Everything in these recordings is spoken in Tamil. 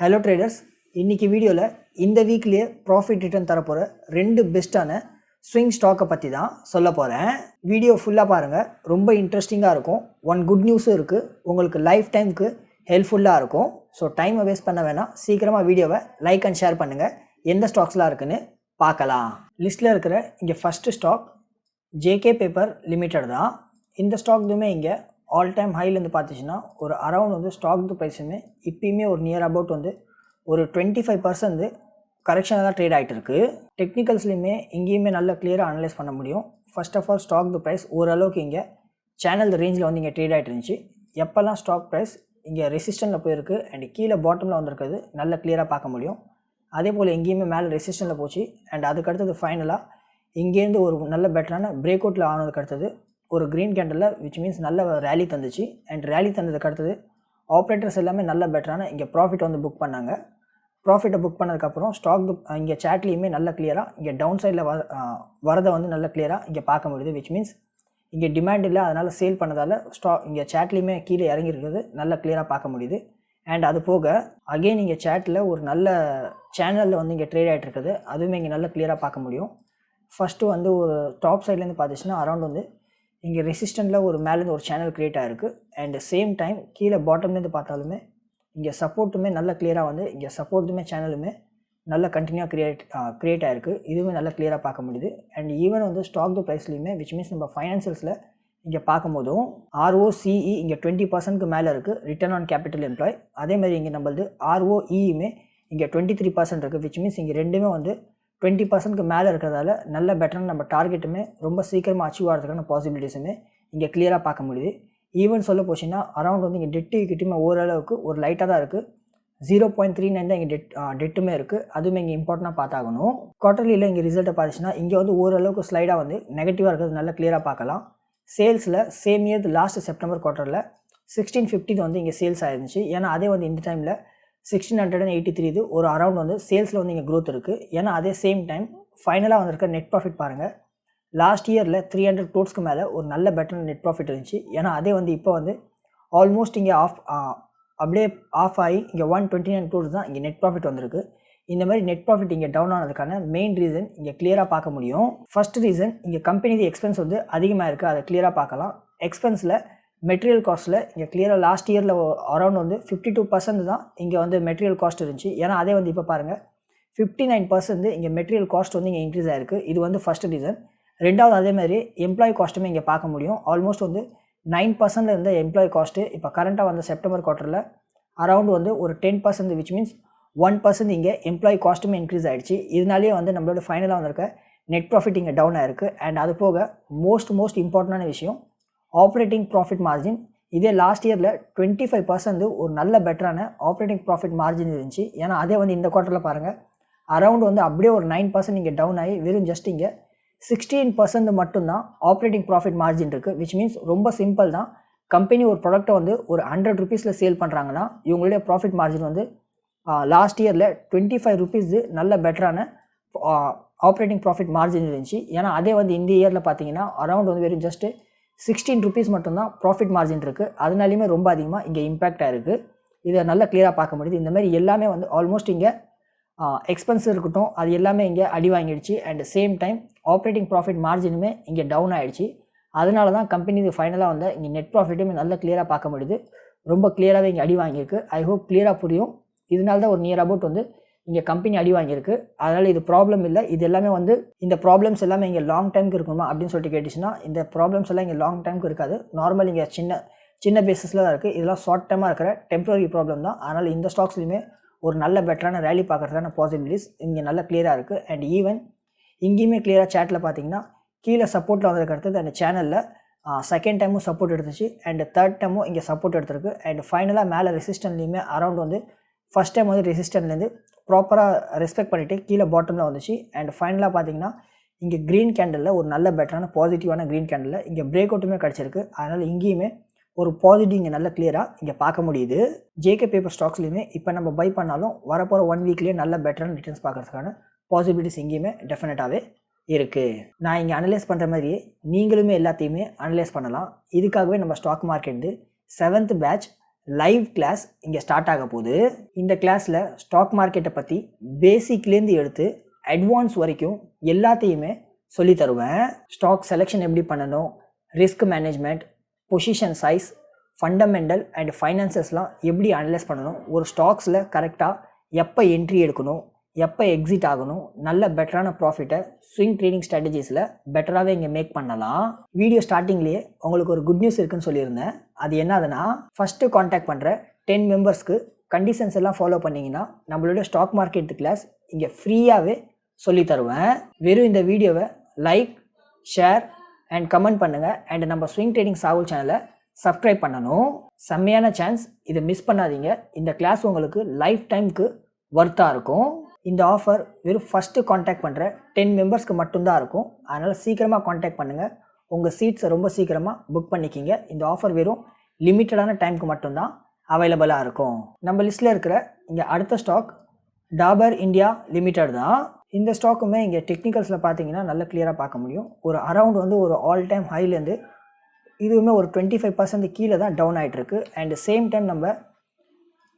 ஹலோ ட்ரேடர்ஸ் இன்னைக்கு வீடியோவில் இந்த வீக்லேயே ப்ராஃபிட் ரிட்டர்ன் தரப்போகிற ரெண்டு பெஸ்ட்டான ஸ்விங் ஸ்டாக்கை பற்றி தான் சொல்ல போகிறேன் வீடியோ ஃபுல்லாக பாருங்கள் ரொம்ப இன்ட்ரெஸ்டிங்காக இருக்கும். ஒன் குட் நியூஸும் இருக்குது உங்களுக்கு லைஃப் டைமுக்கு ஹெல்ப்ஃபுல்லாக இருக்கும். ஸோ டைமை வேஸ்ட் பண்ண வேணாம். சீக்கிரமாக வீடியோவை லைக் அண்ட் ஷேர் பண்ணுங்கள் எந்த ஸ்டாக்ஸ்லாம் இருக்குன்னு பார்க்கலாம். லிஸ்ட்டில் இருக்கிற இங்கே first stock JK paper limited தான். இந்த ஸ்டாக்குமே இங்கே ஆல் டைம் ஹைலேருந்து பார்த்துச்சுன்னா ஒரு அரௌண்ட் வந்து ஸ்டாக் ப்ரைஸுமே இப்பயுமே ஒரு நியர் அபவுட் வந்து ஒரு டுவெண்ட்டி ஃபைவ் பர்சன்ட் கரெக்ஷனாக தான் ட்ரேட் ஆகிட்டு இருக்கு டெக்னிக்கல்ஸ்லையுமே இங்கேயுமே நல்லா கிளியராக அனலைஸ் பண்ண முடியும். First of all stock price ஓரளவுக்கு இங்கே சேனல் ரேஞ்சில் வந்து இங்கே ட்ரேட் ஆகிட்டு இருந்துச்சு. எப்போல்லாம் ஸ்டாக் ப்ரைஸ் இங்கே ரெசிஸ்டனில் போயிருக்கு அண்ட் கீழே பாட்டமில் வந்திருக்கிறது நல்ல கிளியராக பார்க்க முடியும். அதே போல் எங்கேயுமே மேலே ரெசிஸ்டனில் போச்சு அண்ட் அதுக்கடுத்தது ஃபைனலாக இங்கேருந்து ஒரு நல்ல பெட்டரான பிரேக் அவுட்டில் ஆனதுக்கு அடுத்தது ஒரு க்ரீன் கேண்டலில் விச் மீன்ஸ் நல்ல ரேலி தந்துச்சு. அண்ட் ரேலி தந்ததுக்கு அடுத்தது ஆப்ரேட்டர்ஸ் எல்லாமே நல்ல பெட்டரான இங்கே ப்ராஃபிட் வந்து புக் பண்ணாங்க. ப்ராஃபிட்டை புக் பண்ணதுக்கப்புறம் ஸ்டாக் இங்கே சேட்லேயுமே நல்ல கிளியராக இங்கே டவுன் சைடில் வர வரதை வந்து நல்ல கிளியராக இங்கே பார்க்க முடியுது விச் மீன்ஸ் இங்கே டிமாண்ட் இல்லை அதனால் சேல் பண்ணதால் ஸ்டா இங்கே சேட்லேயுமே கீழே இறங்கியிருக்கிறது நல்ல கிளியராக பார்க்க முடியுது. அண்ட் அது போக அகெயின் இங்கே சேட்டில் ஒரு நல்ல சேனலில் வந்து இங்கே ட்ரேட் ஆகிட்டு இருக்குது அதுவுமே இங்கே நல்ல கிளியராக பார்க்க முடியும். ஃபஸ்ட்டு வந்து ஒரு டாப் சைட்லேருந்து பார்த்துச்சுன்னா அரௌண்ட் வந்து இங்கே ரெசிஸ்டண்ட்டில் ஒரு மேலேருந்து ஒரு சேனல் க்ரியேட் ஆகிருக்கு அண்ட் சேம் டைம் கீழே பாட்டம்லேருந்து பார்த்தாலுமே இங்கே சப்போர்ட்டுமே நல்லா கிளியராக வந்து இங்கே சப்போர்ட்டுமே சேனலுமே நல்ல கண்டினியூவாக க்ரியேட் க்ரியேட் ஆகிருக்கு இதுவுமே நல்லா கிளியராக பார்க்க முடியுது. அண்ட் ஈவன் வந்து ஸ்டாக் த ப்ரைஸ்லையுமே விச் மீன்ஸ் நம்ம ஃபைனான்சியல்ஸில் இங்கே பார்க்கும்போதும் ஆர்ஓசிஇ இங்கே டுவெண்ட்டி பர்சன்ட்க்கு மேலே இருக்குது ரிட்டர்ன் ஆன் கேபிட்டல் எம்ப்ளாய் அதேமாதிரி இங்கே நம்மளது ஆர்ஓஇயுமே இங்கே டுவெண்ட்டி த்ரீ பர்சன்ட் இருக்குது விச் மீன்ஸ் இங்கே ரெண்டுமே வந்து டுவெண்ட்டி பர்சன்ட்க்கு மேலே இருக்கிறதால நல்ல பெட்டரான நம்ம டார்கெட்டுமே ரொம்ப சீக்கிரமாக அச்சீவ் ஆகிறதுக்கான பாசிபிலிட்டிஸுமே இங்கே கிளியராக பார்க்க முடியுது. ஈவன் சொல்ல போச்சுன்னா அரௌண்ட் வந்து இங்கே டெட்டு கிட்டுமே ஓரளவுக்கு ஒரு லைட்டாக தான் இருக்குது ஜீரோ பாயிண்ட் த்ரீ நைன் தான் இங்கே டெட் டெட்டுமே இருக்குது அதுவுமே இங்கே இம்பார்ட்டண்ட்டாக பார்த்தாகணும். குவார்டர்லியில் இங்கே ரிசல்ட்டை பார்த்துச்சுன்னா இங்கே வந்து ஓரளவுக்கு ஸ்லைடாக வந்து நெகட்டிவாக இருக்கிறது நல்லா கிளியராக பார்க்கலாம். சேல்ஸில் சேம் இயர் லாஸ்ட் செப்டம்பர் குவார்ட்டரில் சிக்ஸ்டீன் ஃபிஃப்டின் வந்து இங்கே சேல்ஸ் ஆயிருந்துச்சு. ஏன்னா அதே வந்து இந்த டைமில் sixteen hundred and eighty three இது ஒரு அரௌண்ட் வந்து சேல்ஸில் வந்து இங்கே க்ரோத் இருக்குது ஏன்னா அதே சேம் டைம் ஃபைனலாக வந்திருக்க நெட் ப்ராஃபிட் பாருங்கள் லாஸ்ட் இயரில் த்ரீ ஹண்ட்ரட் க்ரோட்ஸ்க்கு மேலே ஒரு நல்ல பெட்டர் நெட் ப்ராஃபிட் இருந்துச்சு. ஏன்னா அதே வந்து இப்போ வந்து ஆல்மோஸ்ட் இங்கே ஆஃப் அப்படியே ஆஃப் ஆகி இங்கே ஒன் டுவெண்ட்டி நைன் க்ரோட்ஸ் தான் இங்கே நெட் ப்ராஃபிட் வந்திருக்கு. இந்த மாதிரி நெட் ப்ராஃபிட் இங்கே டவுன் ஆனதுக்கான மெயின் ரீசன் இங்கே கிளியராக பார்க்க முடியும். ஃபர்ஸ்ட் ரீசன் இங்கே கம்பெனி எக்ஸ்பென்ஸ் வந்து அதிகமாக இருக்குது அதை கிளியராக பார்க்கலாம். எக்ஸ்பென்ஸில் மெட்டீரியல் காஸ்ட்டில் இங்கே கிளியராக லாஸ்ட் இயரில் அரௌண்ட் வந்து ஃபிஃப்டி டூ பர்சன்ட் தான் இங்கே வந்து மெட்டீரியல் காஸ்ட் இருந்துச்சு. ஏன்னா அதே வந்து இப்போ பாருங்கள் ஃபிஃப்டி நைன் பர்சன்ட் இங்கே மெட்டீரியல் காஸ்ட் வந்து இங்கே இன்க்ரீஸ் ஆயிருக்கு. இது வந்து ஃபஸ்ட் ரீசன் ரெண்டாவது அதே மாதிரி எம்ப்ளாயி காஸ்ட்டுமே இங்கே பார்க்க முடியும். ஆல்மோஸ்ட் வந்து நைன் பர்சன்ட்ல இருந்த எம்ப்ளாயி காஸ்ட்டு இப்போ கரண்ட்டாக வந்த செப்டம்பர் குவார்ட்டரில் அரௌண்ட் வந்து ஒரு ten percent which means one percent இங்கே எம்ப்ளாயி காஸ்ட்டுமே இன்க்ரீஸ் ஆகிடுச்சு இதனாலேயே வந்து நம்மளோட ஃபைனலாக வந்திருக்க நெட் ப்ராஃபிட் இங்கே டவுன் ஆயிருக்கு. அண்ட் அது போக மோஸ்ட் மோஸ்ட் இம்பார்ட்டண்டான விஷயம் ஆப்ரேட்டிங் ப்ராஃபிட் மார்ஜின் இதே லாஸ்ட் இயரில் டுவெண்ட்டி ஃபைவ் பர்சன்ட் ஒரு நல்ல பெட்டரான ஆப்ரேட்டிங் ப்ராஃபிட் மார்ஜின் இருந்துச்சு. ஏன்னா அதே வந்து இந்த குவார்ட்டரில் பாருங்கள் அரௌண்ட் வந்து அப்படியே ஒரு நைன் பர்சன்ட் இங்கே டவுன் ஆகி வெறும் ஜஸ்ட் இங்கே சிக்ஸ்டீன் பர்சன்ட் மட்டும்தான் ஆப்ரேட்டிங் ப்ராஃபிட் மார்ஜின் இருக்குது விச் மீன்ஸ் ரொம்ப சிம்பிள் தான். கம்பெனி ஒரு ப்ராடக்ட்டை வந்து ஒரு ஹண்ட்ரட் ருபீஸில் சேல் பண்ணுறாங்கன்னா இவங்களுடைய ப்ராஃபிட் மார்ஜின் வந்து லாஸ்ட் இயரில் டுவெண்ட்டி ஃபைவ் ருபீஸ் நல்ல பெட்டரான ஆப்ரேட்டிங் ப்ராஃபிட் மார்ஜின் இருந்துச்சு. ஏன்னா அதே வந்து இந்த இயரில் பார்த்தீங்கன்னா அரௌண்ட் வந்து வெறும் ஜஸ்ட்டு சிக்ஸ்டீன் ருபீஸ் மட்டும்தான் ப்ராஃபிட் மார்ஜின் இருக்குது அதனாலையுமே ரொம்ப அதிகமாக இங்கே இம்பேக்ட் ஆகிருக்கு இதை நல்லா கிளியராக பார்க்க முடியுது. இந்த மாதிரி எல்லாமே வந்து ஆல்மோஸ்ட் இங்கே எக்ஸ்பென்ஸ் இருக்கட்டும் அது எல்லாமே இங்கே அடி வாங்கிடுச்சு. And same time operating profit மார்ஜினுமே இங்கே டவுன் ஆகிடுச்சு அதனால தான் கம்பெனி இது ஃபைனலாக வந்து இங்கே நெட் ப்ராஃபிட்டுமே நல்லா கிளியராக பார்க்க முடியுது. ரொம்ப கிளியராகவே இங்கே அடி வாங்கியிருக்கு. ஐ ஹோப் கிளியராக புரியும். இதனால தான் ஒரு நியர் அபவுட் வந்து இங்கே கம்பெனி அடி வாங்கியிருக்கு. அதனால் இது ப்ராப்ளம் இல்லை. இது எல்லாமே வந்து இந்த ப்ராப்ளம்ஸ் எல்லாமே இங்கே லாங் டைமுக்கு இருக்குமா அப்படின்னு சொல்லிட்டு கேட்டுச்சுன்னா இந்த ப்ராப்ளம்ஸ் எல்லாம் இங்கே லாங் டைமுக்கு இருக்காது. நார்மல் இங்கே சின்ன சின்ன பேசிஸில் தான் இருக்குது இதெல்லாம் ஷார்ட் டைமாக இருக்கிற டெம்பரரி ப்ராப்ளம் தான். அதனால் இந்த ஸ்டாக்ஸ்லையுமே ஒரு நல்ல பெட்டரான ரேலி பார்க்குறதுக்கான பாசிபிலிட்டிஸ் இங்கே நல்ல கிளியராக இருக்குது அண்ட் ஈவன் இங்கேயுமே கிளியராக சேட்டில் பார்த்தீங்கன்னா கீழே சப்போர்ட்டில் வந்ததுக்கு அடுத்தது அந்த சேனலில் செகண்ட் டைமும் சப்போர்ட் எடுத்துச்சு. அண்ட் தேர்ட் டைமும் இங்கே சப்போர்ட் எடுத்திருக்கு. அண்ட் ஃபைனலாக மேலே ரெசிஸ்டன்ட்லேயுமே அரௌண்ட் வந்து ஃபஸ்ட் டைம் வந்து ரெசிஸ்டன்ட்லேருந்து ப்ராப்பராக ரெஸ்பெக்ட் பண்ணிவிட்டு கீழே பாட்டமில் வந்துச்சு. அண்ட் ஃபைனலாக பார்த்தீங்கன்னா இங்கே க்ரீன் கேண்டலில் ஒரு நல்ல பெட்டரான பாசிட்டிவான க்ரீன் கேண்டலில் இங்கே பிரேக் அவுட்டுமே கிடச்சிருக்கு. அதனால் இங்கேயுமே ஒரு பாசிட்டிவ் இங்கே நல்ல கிளியராக இங்கே பார்க்க முடியுது. ஜேகே பேப்பர் ஸ்டாக்ஸ்லையுமே இப்போ நம்ம பை பண்ணாலும் வரப்போகிற ஒன் வீக்லேயே நல்ல பெட்டரான ரிட்டர்ன்ஸ் பார்க்குறதுக்கான பாசிபிலிட்டிஸ் எங்கேயுமே டெஃபினட்டாகவே இருக்குது நான் இங்கே அனலைஸ் பண்ணுற மாதிரியே நீங்களுமே எல்லாத்தையுமே அனலைஸ் பண்ணலாம். இதுக்காகவே நம்ம stock market seventh batch live class இங்கே ஸ்டார்ட் ஆக போகுது. இந்த கிளாஸில் ஸ்டாக் மார்க்கெட்டை பற்றி பேசிக்லேருந்து எடுத்து அட்வான்ஸ் வரைக்கும் எல்லாத்தையுமே சொல்லி தருவேன். ஸ்டாக் செலெக்ஷன் எப்படி பண்ணணும் risk management position size fundamental and ஃபைனான்சஸ்லாம் எப்படி அனலைஸ் பண்ணணும் ஒரு ஸ்டாக்ஸில் கரெக்டாக எப்போ என்ட்ரி எடுக்கணும் எப்போ எக்ஸிட் ஆகணும் நல்ல பெட்டரான ப்ராஃபிட்டை ஸ்விங் ட்ரேடிங் ஸ்ட்ராட்டஜிஸில் பெட்டராகவே இங்கே மேக் பண்ணலாம். வீடியோ ஸ்டார்டிங்லேயே உங்களுக்கு ஒரு குட் நியூஸ் இருக்குன்னு சொல்லியிருந்தேன். அது என்னதுன்னா ஃபஸ்ட்டு காண்டாக்ட் பண்ணுற டென் மெம்பர்ஸ்க்கு கண்டிஷன்ஸ் எல்லாம் ஃபாலோ பண்ணிங்கன்னா நம்மளுடைய ஸ்டாக் மார்க்கெட் கிளாஸ் இங்கே ஃப்ரீயாகவே சொல்லி தருவேன். வெறும் இந்த வீடியோவை லைக் ஷேர் அண்ட் கமெண்ட் பண்ணுங்கள் அண்ட் நம்ம ஸ்விங் ட்ரேடிங் சாகுல் சேனலை சப்ஸ்கிரைப் பண்ணணும். செம்மையான சான்ஸ் இதை மிஸ் பண்ணாதீங்க. இந்த கிளாஸ் உங்களுக்கு லைஃப் டைம்க்கு ஒர்த்தாக இருக்கும். இந்த ஆஃபர் வெறும் ஃபஸ்ட்டு காண்டாக்ட் பண்ணுற டென் மெம்பர்ஸ்க்கு மட்டும்தான் இருக்கும். அதனால் சீக்கிரமாக காண்டாக்ட் பண்ணுங்கள் உங்கள் சீட்ஸை ரொம்ப சீக்கிரமாக புக் பண்ணிக்கிங்க. இந்த ஆஃபர் வெறும் லிமிட்டடான டைமுக்கு மட்டும்தான் அவைலபிளாக இருக்கும். நம்ம லிஸ்ட்டில் இருக்கிற இங்கே அடுத்த ஸ்டாக் டாபர் இந்தியா லிமிட்டட் தான். இந்த ஸ்டாக்குமே இங்கே டெக்னிக்கல்ஸில் பார்த்தீங்கன்னா நல்ல கிளியராக பார்க்க முடியும். ஒரு அரவுண்ட் வந்து ஒரு ஆல் டைம் ஹைலேருந்து இதுவுமே ஒரு டுவெண்ட்டி ஃபைவ் பர்சன்ட் கீழே தான் டவுன் ஆகிட்டுருக்கு அண்ட் சேம் டைம் நம்ம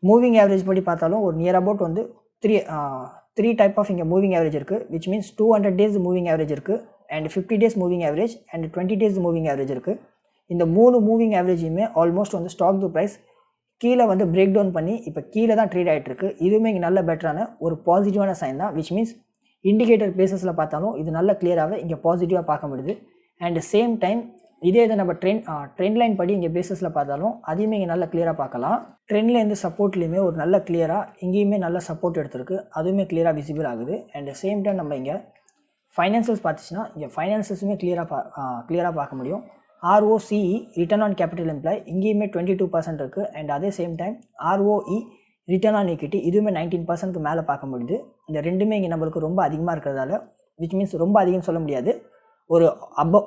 மூவிங் ஆவரேஜ் படி பார்த்தாலும் ஒரு நியர் அபவுட் வந்து த்ரீ த்ரீ டைப் ஆஃப் இங்கே மூவிங் ஆவரேஜ் இருக்குது which means two hundred days moving average இருக்குது and fifty days moving average and twenty days moving average இருக்குது இந்த மூணு மூவிங் ஆவரேஜையுமே ஆல்மோஸ்ட் வந்து ஸ்டாக் டு ப்ரைஸ் கீழே வந்து பிரேக் டவுன் பண்ணி இப்போ கீழே தான் ட்ரேட் ஆகிட்டு இருக்கு. இதுவுமே இங்கே நல்ல பெட்டரான ஒரு பாசிட்டிவான சைன் தான் விச் மீன்ஸ் இண்டிகேட்டர் பேசஸில் பார்த்தாலும் இது நல்ல கிளியராகவே இங்கே பாசிட்டிவாக பார்க்க முடியுது. அண்ட் சேம் டைம் இதே இது நம்ம ட்ரெண்ட் ட்ரெண்ட் லைன் படி இங்கே பேசஸில் பார்த்தாலும் அதையுமே இங்கே நல்லா கிளியராக பார்க்கலாம். ட்ரெண்ட்லேருந்து சப்போர்ட்லேயுமே ஒரு நல்ல கிளியராக இங்கேயுமே நல்ல சப்போர்ட் எடுத்திருக்கு. அதுவுமே கிளியராக விசிபிள் ஆகுது. அண்ட் சேம் டைம் நம்ம இங்கே ஃபைனான்சஸ் பார்த்துச்சுன்னா இங்கே ஃபைனான்சஸுமே கிளியராக பா கிளியராக பார்க்க முடியும். ROCE return on capital employ இங்கேயுமே டுவெண்ட்டி டூ பர்சன்ட் இருக்குது அண்ட் அதே same time ROE return on equity இதுவுமே நைன்டீன் பர்சன்ட்க்கு மேலே பார்க்க முடியுது. இந்த ரெண்டுமே இங்கே நம்மளுக்கு ரொம்ப அதிகமாக இருக்கிறதால விச் மீன்ஸ் ரொம்ப அதிகம்னு சொல்ல முடியாது. ஒரு அபோ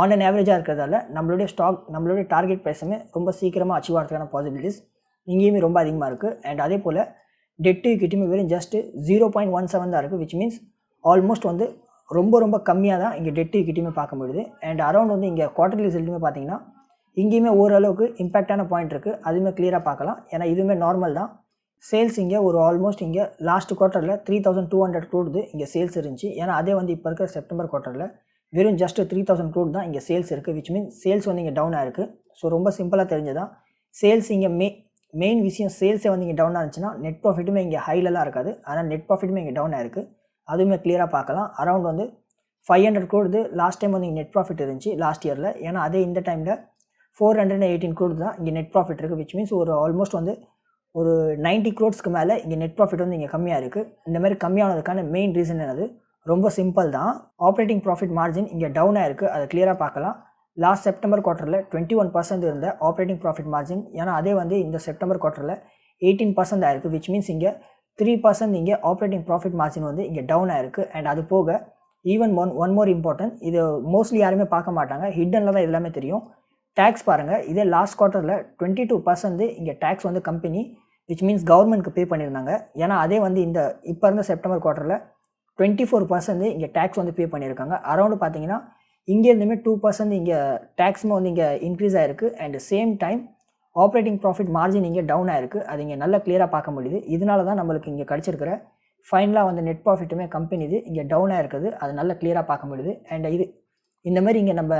ஆன் அண்ட் ஆவரேஜாக இருக்கிறதால நம்மளுடைய ஸ்டாக் நம்மளுடைய டார்கெட் ப்ரைஸுமே ரொம்ப சீக்கிரமாக அச்சீவ் ஆகிறதுக்கான பாசிபிலிட்டிஸ் இங்கேயுமே ரொம்ப அதிகமாக இருக்குது அண்ட் அதே போல் டெட்டு ஈக்விட்டியுமே வெறும் just zero point one seven தான் இருக்குது விச் மீன்ஸ் ஆல்மோஸ்ட் வந்து ரொம்ப ரொம்ப கம்மியாக தான் இங்கே டெட்டு ஈக்விட்டியுமே பார்க்க முடியுது. அண்ட் அரௌண்ட் வந்து இங்கே குவார்டர்லி ரிசல்ட்டுமே பார்த்தீங்கன்னா இங்கேயுமே ஓரளவுக்கு இம்பாக்டான பாயிண்ட் இருக்குது அதுவுமே கிளியராக பார்க்கலாம். ஏன்னா இதுவுமே நார்மல் தான். சேல்ஸ் இங்கே ஒரு ஆல்மோஸ்ட் இங்கே last குவார்ட்டரில் three thousand two hundred crore இங்கே சேல்ஸ் இருந்துச்சு. ஏன்னா அதே வந்து இப்போ இருக்கிற செப்டம்பர் குவார்ட்டரில் வெறும் ஜஸ்ட் த்ரீ தௌசண்ட் க்ரோட் தான் இங்கே சேல்ஸ் இருக்குது விச் மீன் சேல்ஸ் வந்து இங்கே டவுன் ஆயிருக்கு. ஸோ ரொம்ப சிம்பிளாக தெரிஞ்சதான் சேல்ஸ் இங்கே மே மெயின் விஷயம் சேல்ஸே வந்து இங்கே டவுன் இருந்துச்சுன்னா நெட் ப்ராஃபிட்டுமே இங்கே ஹைலலாம் இருக்காது. ஆனால் நெட் ப்ராஃபிட்டுமே இங்கே டவுன் ஆயிருக்கு. அதுவுமே கிளியராக பார்க்கலாம். அரௌண்ட் வந்து five hundred crore last time வந்து இங்கே நெட் ப்ராஃபிட் இருந்துச்சு லாஸ்ட் இயரில் ஏன்னா அதே இந்த டைமில் ஃபோர் ஹண்ட்ரட் எயிட்டீன் க்ரோடு தான் இங்கே நெட் ப்ராஃபிட் இருக்குது விச் மீன்ஸ் ஒரு ஆல்மோஸ்ட் வந்து ஒரு நைன்ட்டி க்ரோட்ஸ்க்கு மேலே இங்கே நெட் ப்ராஃபிட் வந்து இங்கே கம்மியாக இருக்குது இந்த மாதிரி கம்மியானதுக்கான மெயின் ரீசன் என்னது? ரொம்ப சிம்பிள் தான். ஆப்ரேட்டிங் ப்ராஃபிட் மார்ஜின் இங்கே டவுன் ஆயிருக்கு. அதை கிளியராக பார்க்கலாம். லாஸ்ட் செப்டம்பர் குவார்ட்டரில் டுவெண்ட்டி ஒன் பர்சன்ட் இருந்த ஆப்ரேட்டிங் ப்ராஃபிட் மார்ஜின் ஏன்னா அதே வந்து இந்த செப்டம்பர் குவார்ட்டரில் எயிட்டீன் பர்சன்ட் ஆயிருக்கு விச் மீன்ஸ் இங்கே த்ரீ பர்சன்ட் இங்கே ஆப்ரேட்டிங் ப்ராஃபிட் மார்ஜின் வந்து இங்கே டவுன் ஆயிருக்கு. அண்ட் அது போக even one one more important இது மோஸ்ட்லி யாருமே பார்க்க மாட்டாங்க. ஹிட்டனில் தான் எல்லாமே தெரியும். டேக்ஸ் பாருங்கள் இதே லாஸ்ட் குவார்ட்டரில் டுவெண்ட்டி டூ பர்சன்ட் இங்கே டேக்ஸ் வந்து கம்பெனி விச் மீன்ஸ் கவர்மெண்ட்க்கு பே பண்ணியிருந்தாங்க. ஏன்னா அதே வந்து இந்த இப்போ இருந்த செப்டம்பர் குவார்ட்டரில் டுவெண்ட்டி ஃபோர் பர்சன்ட் இங்கே டேக்ஸ் வந்து பே பண்ணியிருக்காங்க. அரௌண்டு பார்த்தீங்கன்னா இங்கேருந்துமே டூ பர்சன்ட் இங்கே டேக்ஸுமே வந்து இங்கே இன்க்ரீஸ் ஆயிருக்கு. And same time operating profit margin இங்கே டவுன் ஆயிருக்கு. அது இங்கே நல்லா கிளியராக பார்க்க முடியுது. இதனால தான் நம்மளுக்கு இங்கே கிடச்சிருக்கிற ஃபைனலாக வந்து நெட் ப்ராஃபிட்டுமே கம்பெனி இது இங்கே டவுன் ஆயிருக்குது. அது நல்லா கிளியராக பார்க்க முடியுது. அண்ட் இது இந்த மாதிரி இங்கே நம்ம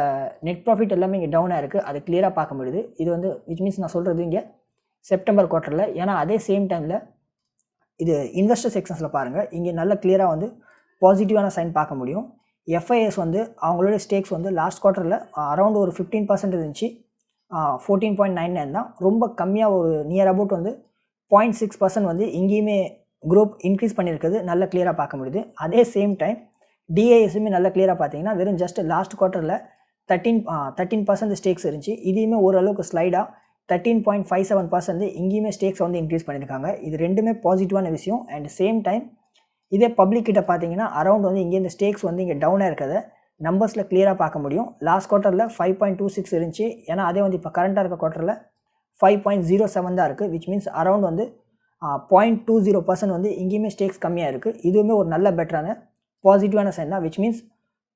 நெட் ப்ராஃபிட் எல்லாமே இங்கே டவுன் ஆயிருக்கு. அது கிளியராக பார்க்க முடியுது. இது வந்து விச் மீன்ஸ் நான் சொல்கிறது இங்கே செப்டம்பர் குவார்ட்டரில் ஏன்னா அதே சேம் டைமில் இது இன்வெஸ்டர் செக்ஷன்ஸில் பாருங்கள் இங்கே நல்லா கிளியராக வந்து பாசிட்டிவான சைன் பார்க்க முடியும். எஃப்ஐஎஸ் வந்து அவங்களோட ஸ்டேக்ஸ் வந்து லாஸ்ட் குவார்ட்டரில் அரௌண்ட் ஒரு ஃபிஃப்டீன் பர்சன்ட் இருந்துச்சு. ஃபோர்டீன் பாயிண்ட் நைன் நைன் தான். ரொம்ப கம்மியாக ஒரு நியர் அபவுட் வந்து பாயிண்ட் சிக்ஸ் பர்சன்ட் வந்து இங்கேயுமே குரூப் இன்க்ரீஸ் பண்ணியிருக்குது. நல்ல கிளியராக பார்க்க முடியுது. அதே சேம் டைம் டிஏஎஸுமே நல்ல கிளியராக பார்த்தீங்கன்னா வெறும் ஜஸ்ட் லாஸ்ட் குவார்ட்டரில் தேர்ட்டீன் தேர்ட்டீன் பர்சன்ட் ஸ்டேக்ஸ் இருந்துச்சு. இதையுமே ஓரளவுக்கு ஸ்லைடாக thirteen point five seven percent இங்கேயுமே ஸ்டேக்ஸ் வந்து இன்க்ரீஸ் பண்ணியிருக்காங்க. இது ரெண்டுமே பாசிட்டிவான விஷயம். அண்ட் சேம் டைம் இதே பப்ளிக் கிட்ட பார்த்தீங்கன்னா அரௌண்ட் வந்து இங்கே இந்த ஸ்டேக்ஸ் வந்து இங்கே டவுனாக இருக்கிறத நம்பர்ஸில் கிளியராக பார்க்க முடியும். லாஸ்ட் குவார்ட்டரில் ஃபைவ் பாயிண்ட் டூ சிக்ஸ் இருந்துச்சு. ஏன்னா அதே வந்து இப்போ கரண்ட்டாக இருக்க குவார்ட்டரில் ஃபைவ் பாயிண்ட் ஜீரோ செவன் தான் இருக்குது விச் மீன்ஸ் அரௌண்ட் வந்து பாயிண்ட் டூ ஜீரோ பர்சன்ட் வந்து இங்கேயுமே ஸ்டேக்ஸ் கம்மியாக இருக்குது இதுவுமே ஒரு நல்ல பெட்டரான பாசிட்டிவான சைன் தான். விச் மீன்ஸ்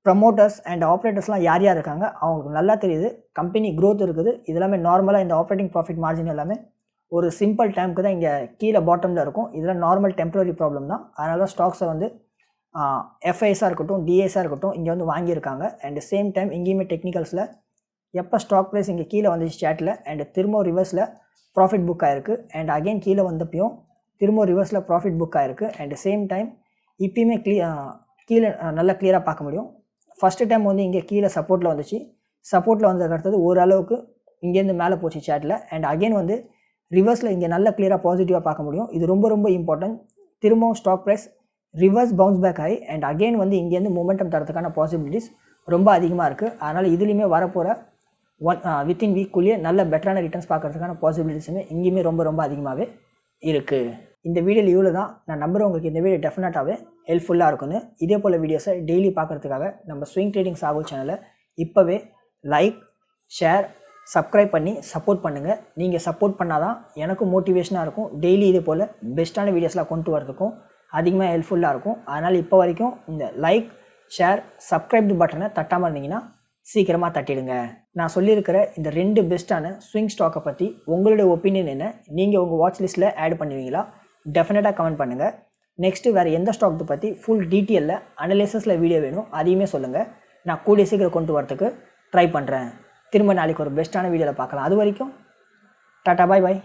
ப்ரமோட்டர்ஸ் அண்ட் ஆப்ரேட்டர்ஸ்லாம் யார் யார் இருக்காங்க? அவங்களுக்கு நல்லா தெரியுது. கம்பெனி க்ரோத் இருக்குது. இது எல்லாமே நார்மலாக இந்த ஆப்ரேட்டிங் ப்ராஃபிட் மார்ஜின் எல்லாமே ஒரு சிம்பிள் டைமுக்கு தான் இங்கே கீழே பாட்டமில் இருக்கும். இதெல்லாம் நார்மல் டெம்பரரி ப்ராப்ளம் தான். அதனால தான் ஸ்டாக்ஸை வந்து எஃப்ஐஎஸாக இருக்கட்டும் டிஎஸாக இருக்கட்டும் இங்கே வந்து வாங்கியிருக்காங்க. அண்ட் சேம் டைம் இங்கேயுமே டெக்னிக்கல்ஸில் எப்போ ஸ்டாக் ப்ரைஸ் இங்கே கீழே வந்துச்சு சேட்டில் அண்ட் திரும்ப ரிவர்ஸில் ப்ராஃபிட் புக் ஆகிருக்கு அண்ட் அகைன் கீழே வந்தப்பையும் திரும்ப ரிவர்ஸில் ப்ராஃபிட் புக் ஆகிருக்கு அண்ட் சேம் டைம் இப்பயுமே க்ளீ கீழே நல்லா கிளியராக பார்க்க முடியும். ஃபஸ்ட்டு டைம் வந்து இங்கே கீழே சப்போர்ட்டில் வந்துச்சு. சப்போர்ட்டில் வந்ததுக்கு அடுத்தது ஓரளவுக்கு இங்கேருந்து மேலே போச்சு சேட்டில் அண்ட் அகைன் வந்து ரிவர்ஸில் இங்கே நல்ல கிளியராக பாசிட்டிவாக பார்க்க முடியும். இது ரொம்ப ரொம்ப இம்பார்ட்டன்ட் திரும்பவும் stock price reverse bounce back ஆகி அண்ட் அகெயின் வந்து இங்கேருந்து மூமெண்டம் தரத்துக்கான பாசிபிலிட்டிஸ் ரொம்ப அதிகமாக இருக்குது அதனால் இதுலேயுமே வரப்போகிற ஒன் வித்தின் uh, வீக்குள்ளேயே நல்ல பெட்டரான ரிட்டர்ன்ஸ் பார்க்கறதுக்கான பாசிபிலிட்டிஸுமே இங்கேயுமே ரொம்ப ரொம்ப அதிகமாகவே இருக்குது இந்த வீடியோ இவ்வளோ தான் நான் நம்புகிறேன் உங்களுக்கு இந்த வீடியோ டெஃபினட்டாகவே ஹெல்ப்ஃபுல்லாக இருக்குன்னு இதே போல் வீடியோஸை டெய்லி பார்க்குறதுக்காக நம்ம ஸ்விங் ட்ரேடிங் சாகுல் சேனலை இப்போவே லைக் ஷேர் சப்ஸ்கிரைப் பண்ணி சப்போர்ட் பண்ணுங்கள் நீங்கள் சப்போர்ட் பண்ணால் தான் எனக்கும் மோட்டிவேஷனாக இருக்கும். டெய்லி இதே போல் பெஸ்ட்டான வீடியோஸ்லாம் கொண்டு வரதுக்கும் அதிகமாக ஹெல்ப்ஃபுல்லாக இருக்கும். அதனால் இப்போ வரைக்கும் இந்த லைக் ஷேர் சப்ஸ்கிரைப் பட்டனை தட்டாமல் இருந்தீங்கன்னா சீக்கிரமாக தட்டிடுங்க. நான் சொல்லியிருக்கிற இந்த ரெண்டு பெஸ்ட்டான ஸ்விங் ஸ்டாக்கை பற்றி உங்களுடைய ஒப்பீனியன் என்ன? நீங்கள் உங்கள் வாட்ச் லிஸ்ட்டில் ஆட் பண்ணுவீங்களா? டெஃபினட்டாக கமெண்ட் பண்ணுங்கள் நெக்ஸ்ட்டு வேறு எந்த ஸ்டாக் பற்றி ஃபுல் டீட்டெயிலில் அனலைசஸில் வீடியோ வேணும் அதையுமே சொல்லுங்கள் நான் கூடிய சீக்கிரம் கொண்டு வரத்துக்கு ட்ரை பண்ணுறேன் திரும்ப நாளைக்கு ஒரு பெஸ்ட்டான வீடியோவில் பார்க்கலாம். அது வரைக்கும் டாட்டா பாய் பாய்